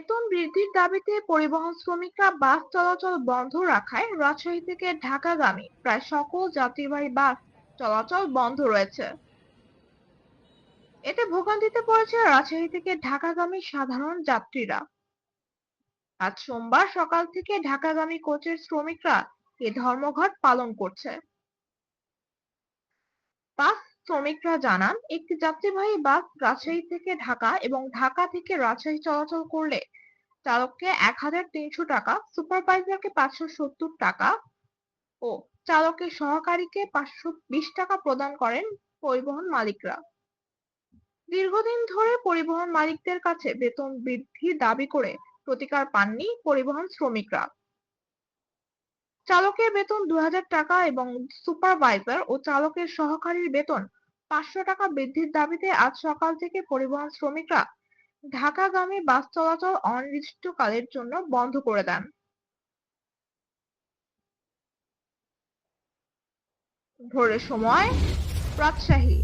বেতন বৃদ্ধির দাবিতে পরিবহন শ্রমিকরা বাস চলাচল বন্ধ রাখায় রাজশাহী থেকে ঢাকাগামী প্রায় সকল যাত্রীবাহী বাস চলাচল বন্ধ রয়েছে। এতে ভোগান্তিতে পড়েছে রাজশাহী থেকে ঢাকাগামী সাধারণ যাত্রীরা। আজ সোমবার সকাল থেকে ঢাকাগামী কোচের শ্রমিকরা এ ধর্মঘট পালন করছে। শ্রমিকরা জানান, একটি যাত্রীবাহী বাস রাজশাহী থেকে ঢাকা এবং ঢাকা থেকে রাজশাহী চলাচল করলে চালককে এক হাজার তিনশো টাকা, সুপারভাইজারকে পাঁচশো সত্তর টাকা ও চালকের সহকারীকে পাঁচশো বিশ টাকা প্রদান করেন পরিবহন মালিকরা। দীর্ঘদিন ধরে পরিবহন মালিকদের কাছে বেতন বৃদ্ধি দাবি করে প্রতিকার পাননি পরিবহন শ্রমিকরা। চালকের বেতন দু টাকা এবং সুপারভাইজার ও চালকের সহকারীর বেতন পাঁচশো টাকা বৃদ্ধির দাবিতে আজ সকাল থেকে পরিবহন শ্রমিকরা ঢাকাগামী বাস চলাচল অনির্দিষ্টকালের জন্য বন্ধ করে দেন। ভোরের সময় রাজশাহী।